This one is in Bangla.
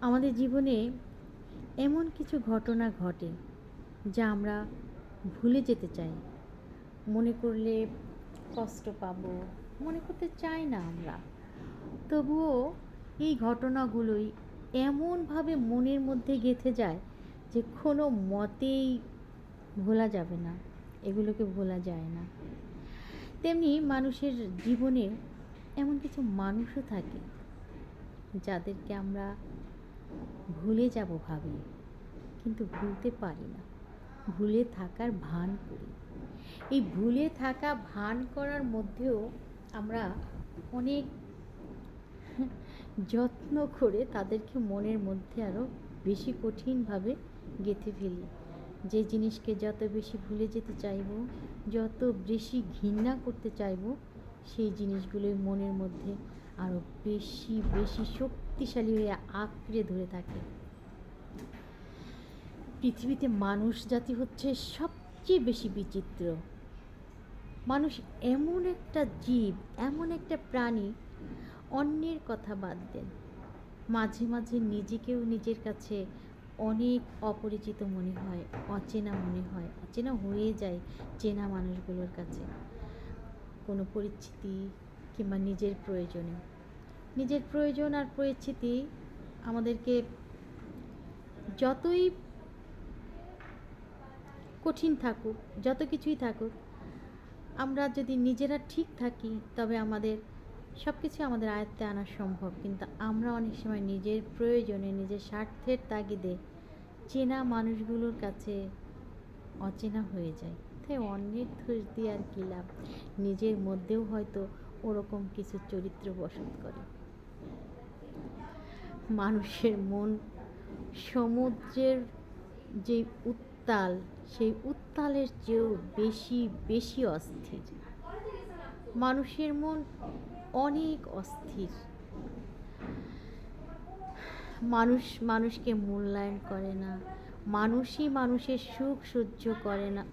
আমাদের জীবনে এমন কিছু ঘটনা ঘটে যা আমরা ভুলে যেতে চাই। মনে করলে কষ্ট পাব, মনে করতে চাই না আমরা। তবুও এই ঘটনাগুলোই এমনভাবে মনের মধ্যে গেঁথে যায় যে কোনো মতেই ভোলা যাবে না, এগুলোকে ভোলা যায় না। তেমনি মানুষের জীবনে এমন কিছু মানুষও থাকে যাদেরকে আমরা ভুলে যাব ভাবি, কিন্তু ভুলতে পারি না। ভুলে থাকার ভান করি। এই ভুলে থাকা ভান করার মধ্যেও আমরা অনেক যত্ন করে তাদেরকে মনের মধ্যে আরও বেশি কঠিনভাবে গেঁথে ফেলি। যে জিনিসকে যত বেশি ভুলে যেতে চাইব, যত বেশি ঘৃণা করতে চাইব, সেই জিনিসগুলোই মনের মধ্যে আরও বেশি বেশি শক্তিশালী হয়ে আঁকড়ে ধরে থাকে। পৃথিবীতে মানুষ জাতি হচ্ছে সবচেয়ে বেশি বিচিত্র। মানুষ এমন একটা জীব, এমন একটা প্রাণী, অন্যের কথা বাদ দেন। মাঝে মাঝে নিজেকেও নিজের কাছে অনেক অপরিচিত মনে হয়, অচেনা মনে হয়, অচেনা হয়ে যায় চেনা মানুষগুলোর কাছে। কোনো পরিচিতি কিংবা নিজের প্রয়োজনে। নিজের প্রয়োজন আর পরিচিতি আমাদেরকে যতই কঠিন থাকুক, যত কিছুই থাকুক, আমরা যদি নিজেরা ঠিক থাকি, তবে আমাদের সব কিছু আমাদের আয়ত্তে আনা সম্ভব। কিন্তু আমরা অনেক সময় নিজের প্রয়োজনে, নিজের স্বার্থের তাগিদে চেনা মানুষগুলোর কাছে অচেনা হয়ে যায় তাই অন্যের দোষ দিয়ে আর কী লাভ? নিজের মধ্যেও হয়তো ওরকম কিছু চরিত্র বসত করে। মানুষের মন। সমুদ্রের যে উত্তাল, সেই উত্তালের চেয়েও বেশি বেশি অস্থির। মানুষের মন অনেক অস্থির। মানুষ মানুষকে মূল্যায়ন করে না। মানুষই মানুষের সুখ সহ্য করে না।